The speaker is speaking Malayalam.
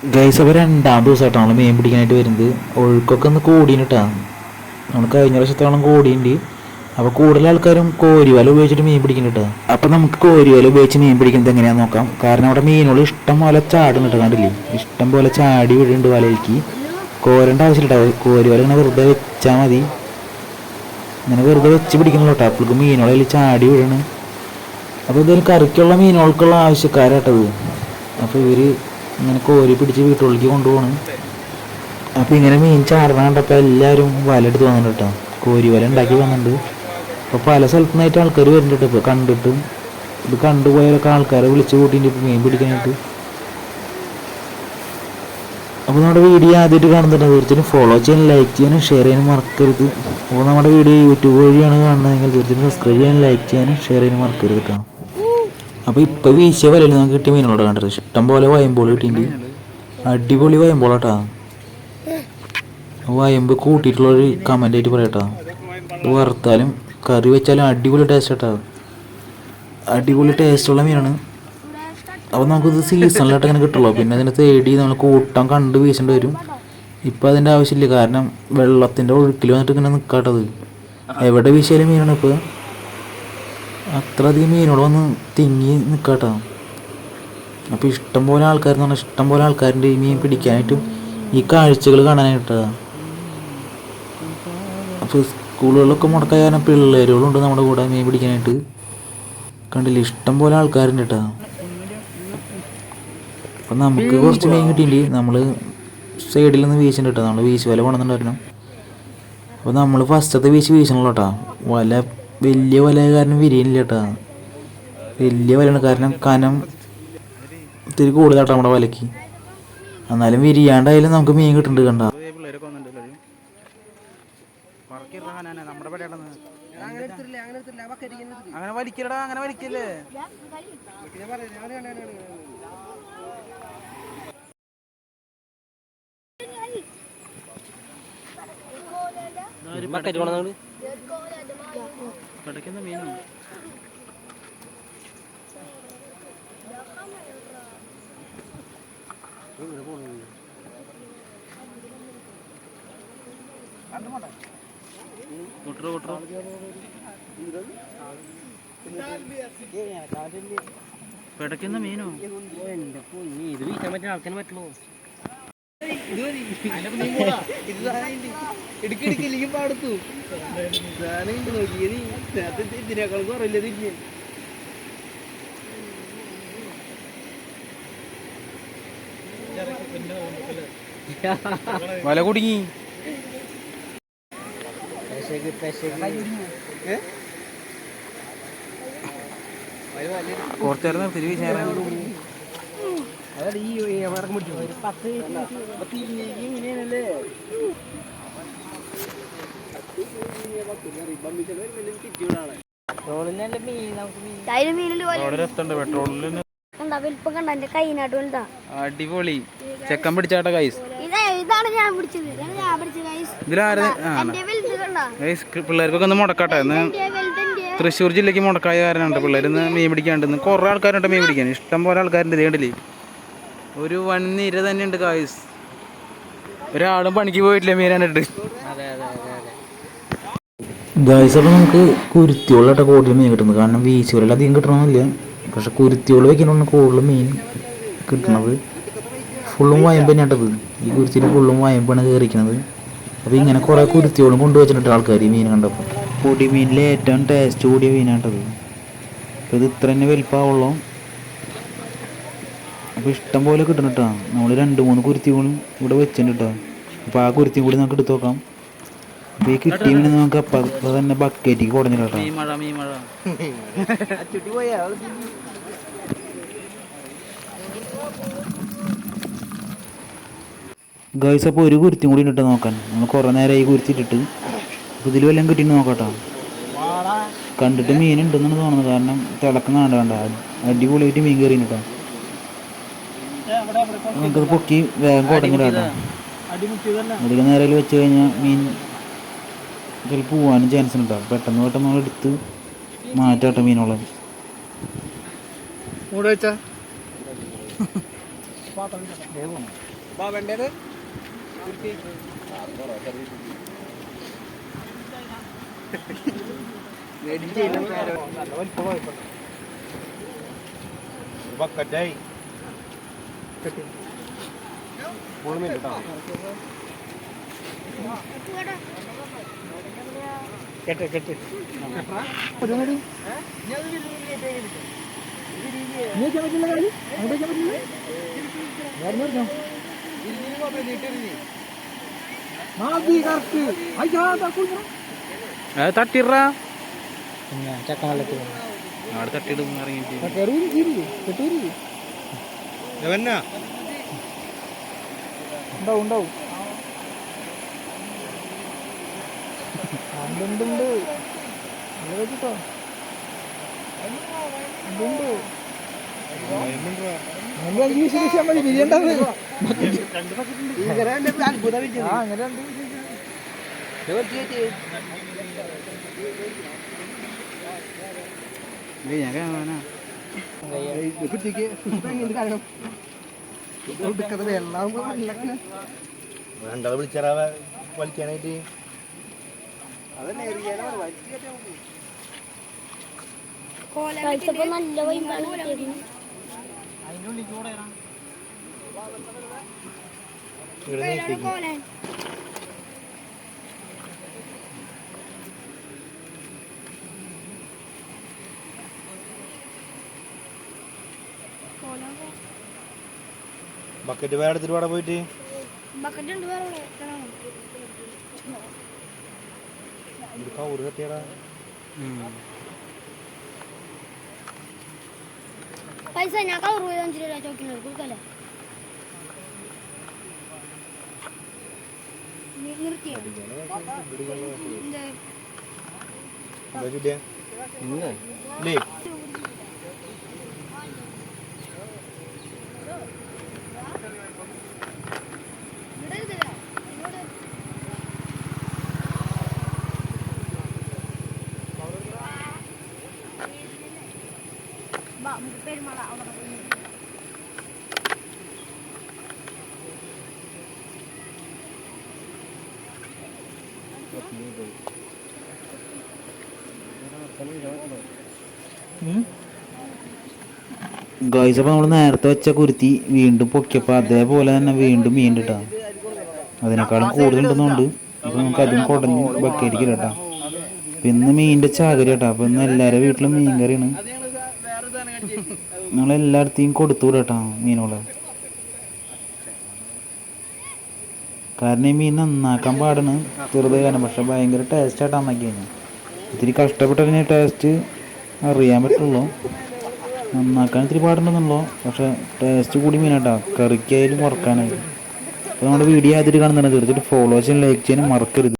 ഗൈസ് അപ്പോൾ രണ്ടാം ദിവസമായിട്ടാണ് മീൻ പിടിക്കാനായിട്ട് വരുന്നത്. ഒഴുക്കൊക്കെ ഒന്ന് കൂടിയിട്ടാ. നമ്മൾ കഴിഞ്ഞ വർഷത്തോളം കൂടിയുണ്ട്. അപ്പോൾ കൂടുതൽ ആൾക്കാരും കോരിവല ഉപയോഗിച്ചിട്ട് മീൻ പിടിക്കുന്നുണ്ട് അപ്പോൾ നമുക്ക് കോരിവല ഉപയോഗിച്ച് മീൻ പിടിക്കുന്നത് എങ്ങനെയാണെന്ന് നോക്കാം. കാരണം അവിടെ മീനുകൾ ഇഷ്ടം പോലെ ചാടുന്നുണ്ട് കണ്ടില്ലേ? ഇഷ്ടം പോലെ ചാടി വിടുന്നുണ്ട് വലയിലേക്ക്. കോരേണ്ട ആവശ്യമില്ല കോരിവല ഇങ്ങനെ വെറുതെ വെച്ചാൽ മതി. ഇങ്ങനെ വെറുതെ വെച്ച് പിടിക്കണല്ലോ കേട്ടോ. അപ്പോഴേക്ക് മീനുകളിൽ ചാടി വീഴണ് അപ്പോൾ ഇതൊരു കറിക്കുള്ള മീനുകൾക്കുള്ള ആവശ്യക്കാരാട്ടത് അപ്പോൾ ഇവർ ഇങ്ങനെ കോരി പിടിച്ച് വീട്ടുള്ളിലേക്ക് കൊണ്ടുപോകണം അപ്പോൾ ഇങ്ങനെ മീൻ ചാടണ കണ്ടപ്പോൾ എല്ലാവരും വല എടുത്ത് വന്നിട്ടുണ്ട് കേട്ടോ. കോരി വല ഉണ്ടാക്കി വന്നിട്ടുണ്ട്. അപ്പോൾ പല സ്ഥലത്തു നിന്നായിട്ട് ആൾക്കാർ വരുന്നുണ്ട് ഇപ്പോൾ കണ്ടിട്ടും ഇത് കണ്ടുപോയവരൊക്കെ ആൾക്കാരെ വിളിച്ച് കൂട്ടിയിട്ട് ഇപ്പോൾ മീൻ പിടിക്കാനായിട്ട്. അപ്പോൾ നമ്മുടെ വീഡിയോ ആദ്യമായിട്ട് കാണുന്നുണ്ട് തീർച്ചയായും ഫോളോ ചെയ്യാനും ലൈക്ക് ചെയ്യാനും ഷെയർ ചെയ്യാനും മറക്കരുത്. അപ്പോൾ നമ്മുടെ വീഡിയോ യൂട്യൂബ് വഴിയാണ് കാണുന്നതെങ്കിൽ തീർച്ചയായും സബ്സ്ക്രൈബ് ചെയ്യാനും ലൈക്ക് ചെയ്യാനും ഷെയർ ചെയ്യാനും മറക്കരുത് കേട്ടോ. അപ്പോൾ ഇപ്പോൾ വീശിയ വലയിൽ കിട്ടിയ മീനുകളോട് കണ്ടത് ഇഷ്ടം പോലെ വയമ്പോൾ കിട്ടിയിട്ടുണ്ട്. അടിപൊളി വയമ്പോളാട്ടാ വയമ്പ് കൂട്ടിയിട്ടുള്ളൊരു കമന്റ് ആയിട്ട് പറയട്ടാ. വറുത്താലും കറി വെച്ചാലും അടിപൊളി ടേസ്റ്റ് ആട്ടാ. അടിപൊളി ടേസ്റ്റ് ഉള്ള മീനാണ്. അപ്പോൾ നമുക്കിത് സീസണിലായിട്ട് അങ്ങനെ കിട്ടുള്ളൂ. പിന്നെ അതിനെ തേടി നമ്മൾ കൂട്ടം കണ്ട് വീശേണ്ടി വരും. ഇപ്പം അതിന്റെ ആവശ്യമില്ല. കാരണം വെള്ളത്തിന്റെ ഒഴുക്കിൽ വന്നിട്ട് ഇങ്ങനെ നിൽക്കാട്ടത് എവിടെ വീശിയാലും മീനാണ് ഇപ്പോൾ അത്ര അധികം മീനോട് വന്ന് തിങ്ങി നിൽക്കാട്ടോ അപ്പോൾ ഇഷ്ടം പോലെ ആൾക്കാർ എന്ന് പറഞ്ഞാൽ ഇഷ്ടം പോലെ ആൾക്കാരുണ്ട് ഈ മീൻ പിടിക്കാനായിട്ടും. ഈ കാഴ്ചകൾ കാണാനായിട്ടാ. അപ്പോൾ സ്കൂളുകളിലൊക്കെ മുടക്കായ കാരണം പിള്ളേരുകളുണ്ട് നമ്മുടെ കൂടെ മീൻ പിടിക്കാനായിട്ട്. കണ്ടില്ല? ഇഷ്ടം പോലെ ആൾക്കാരുണ്ട് കേട്ടോ. അപ്പം നമുക്ക് കുറച്ച് മീൻ കിട്ടിയിട്ടുണ്ട് നമ്മൾ സൈഡിൽ നിന്ന് വീശുന്നുണ്ട് കേട്ടോ. നമ്മൾ വീശ് വല കൊണ്ടുവന്നിട്ടുണ്ടായിരുന്നു. അപ്പോൾ നമ്മൾ ഫസ്റ്റത്തെ വീശ് വീശണല്ലോ കേട്ടോ. വല വലിയ വല കാരണം വിരിയണില്ല കേട്ടോ. വലിയ വലയാണ് കാരണം കനം ഇത്തിരി കൂടുതലാട്ടോ നമ്മുടെ വലയ്ക്ക്. എന്നാലും വിരിയാണ്ടായാലും നമുക്ക് മീൻ കിട്ടുന്നുണ്ട് കണ്ട. അങ്ങനെ വലിക്കലടാ അങ്ങനെ വലിക്കല്ലേ പടക്കുന്ന മീനോ കൊട്ടറോ കൊട്ടറോ. പിടയ്ക്കുന്ന മീനോ? ഇത് വീട്ടാൻ പറ്റുന്ന ആൾക്കാരെ പറ്റുള്ളൂ. ഇടുക്കിടിക്കില്ലെങ്കിൽ പാടത്തു. നോക്കിയത് ഇതിനേക്കാൾ കുറവില്ല തിരിഞ്ഞ് വല കുടുങ്ങി. കുറച്ചേരം നിർത്തി വീശാനാ അതിന് മീനുണ്ട് വലുതാ. അടിപൊളി. ചെക്കൻ പിടിച്ചാട്ട കൈസ് പിള്ളേർക്കൊക്കെ ഒന്ന് മുടക്കാട്ടെ. ഇന്ന് തൃശ്ശൂർ ജില്ലക്ക് മുടക്കായ കാരണമുണ്ട്. പിള്ളേർ ഇന്ന് മീൻ പിടിക്കാണ്ട് ഇന്ന് കുറേ ആൾക്കാരുണ്ട് മീൻ പിടിക്കാൻ. ഇഷ്ടം പോലെ ആൾക്കാരുണ്ട്. ഇത് കണ്ടില്ലേ? ഒരു വൺ നിര തന്നെയുണ്ട് കായ്സ് ഒരാളും പണിക്ക് പോയിട്ടില്ല മീനാനിട്ട് ഗായ്സ് അപ്പോൾ നമുക്ക് കുരുത്തിയോളായിട്ട് കൂടുതൽ മീൻ കിട്ടുന്നത്. കാരണം വീശുകളിൽ അധികം കിട്ടണമെന്നില്ല പക്ഷെ കുരുത്തിയോൾ വെക്കണമാണ് കൂടുതൽ മീൻ കിട്ടണത്. ഫുള്ളും വയമ്പ് തന്നെയാട്ടത് ഈ കുരുത്തിന് ഫുള്ളും വയമ്പാണ് കയറിക്കുന്നത് അപ്പോൾ ഇങ്ങനെ കുറേ കുരുത്തിയോളും കൊണ്ടുവച്ചിട്ടുണ്ട് ആൾക്കാർ ഈ മീൻ കണ്ടപ്പോൾ പൊടി മീനിലെ ഏറ്റവും ടേസ്റ്റ് കൂടിയ മീനാട്ടത് ഇത് ഇത്ര തന്നെ വലിപ്പമാവുള്ളൂ. അപ്പോൾ ഇഷ്ടം പോലെ കിട്ടണം കേട്ടോ നമ്മൾ രണ്ട് മൂന്ന് കുരുത്തി കൂടി ഇവിടെ വെച്ചിട്ടുണ്ട് കേട്ടോ അപ്പോൾ ആ കുരുത്തിയും കൂടി നമുക്ക് എടുത്തു നോക്കാം. അപ്പോൾ ഈ കിട്ടിയ മീൻ നമുക്ക് അപ്പം തന്നെ ബക്കറ്റിക്ക് കുടഞ്ഞിട്ട് കേട്ടോ ഗൈസ് അപ്പോൾ ഒരു കുരുത്തിയും കൂടി ഇട്ട് നോക്കാൻ നമ്മൾ കുറേ ഈ കുരുത്തിട്ടിട്ട് അപ്പോൾ ഇതിൽ വല്ലതും കിട്ടിയിട്ട് നോക്കട്ടോ കണ്ടിട്ട് മീൻ ഉണ്ടെന്നാണ് തോന്നുന്നത്. കാരണം തിളക്കം കാണണ്ട കണ്ട അടിപൊളിയായിട്ട് മീൻ കയറി കേട്ടോ നമുക്കത് പൊക്കി വേഗം കേട്ടോ. അധികം നേരം വെച്ച് കഴിഞ്ഞാൽ മീൻ ഇതിൽ പോവാനും ചാൻസ് ഉണ്ടാവും പെട്ടെന്ന് പെട്ടെന്ന് നമ്മൾ എടുത്ത് മാറ്റാട്ടെ വെച്ചാ? ബക്കറ്റായി കെട്ട് കെട്ട്. അത് തട്ടിറാ ചക്കവെള്ളത്തിൽ അവിടെ തട്ടിയിടും ഇറങ്ങിയിട്ട് ഉണ്ടാവും ഉണ്ടാവും. ഉണ്ട് നമ്മൾ മതി ആ അങ്ങനെ രണ്ട് കാണാനാ രണ്ടാളെ വിളിച്ചാ വലിക്കാനായിട്ട്. നല്ല വൈകാണ് ബക്കറ്റ് വേറെ എടുത്തിട്ട് വേടെ പോയിട്ട്. ഒരു കത്തിയടാ. പൈസ ഞാൻ കവർ പോയി അഞ്ചു രൂപ ചോക്കിനോട് കൊടുക്കല്ലേ? നിർത്തിയോ? ഇല്ലേ? പോയി നിൽക്കാം. ഗൈസ് അപ്പോൾ നമ്മൾ നേരത്തെ വെച്ച കുരുത്തി വീണ്ടും പൊക്കിയപ്പോൾ അതേപോലെ തന്നെ വീണ്ടും മീൻ കിട്ടാ അതിനേക്കാളും കൂടുതലുണ്ടെന്നുണ്ട്. അപ്പോൾ നമുക്ക് അതും കുടഞ്ഞ് ബക്കേരിക്കില്ല കേട്ടാ ഇന്ന് മീനിന്റെ ചാകരി കേട്ടാ അപ്പോൾ ഇന്ന് എല്ലാവരുടെ വീട്ടിലും മീൻ കറിയാണ് നിങ്ങൾ എല്ലായിടത്തെയും കൊടുത്തു കേട്ടോ മീനുകളെ കാരണം ഈ മീൻ നന്നാക്കാൻ പാടാണ്. ചെറുത് കാരണം. പക്ഷെ ഭയങ്കര ടേസ്റ്റ് ആയിട്ട് നന്നാക്കി കഴിഞ്ഞാൽ ഇത്തിരി കഷ്ടപ്പെട്ടതിന് ടേസ്റ്റ് അറിയാൻ പറ്റുള്ളൂ. നന്നാക്കാൻ ഇത്തിരി പാടുണ്ടെന്നുള്ളൂ. പക്ഷെ ടേസ്റ്റ് കൂടി മീനാട്ടാ കറിക്കായാലും കുറക്കാനായാലും അപ്പോൾ നമ്മുടെ വീഡിയോ ആദ്യമായിട്ട് കാണുന്നുണ്ട് തീർച്ചയായിട്ടും ഫോളോ ചെയ്യാൻ ലൈക്ക് ചെയ്യാനും മറക്കരുത്.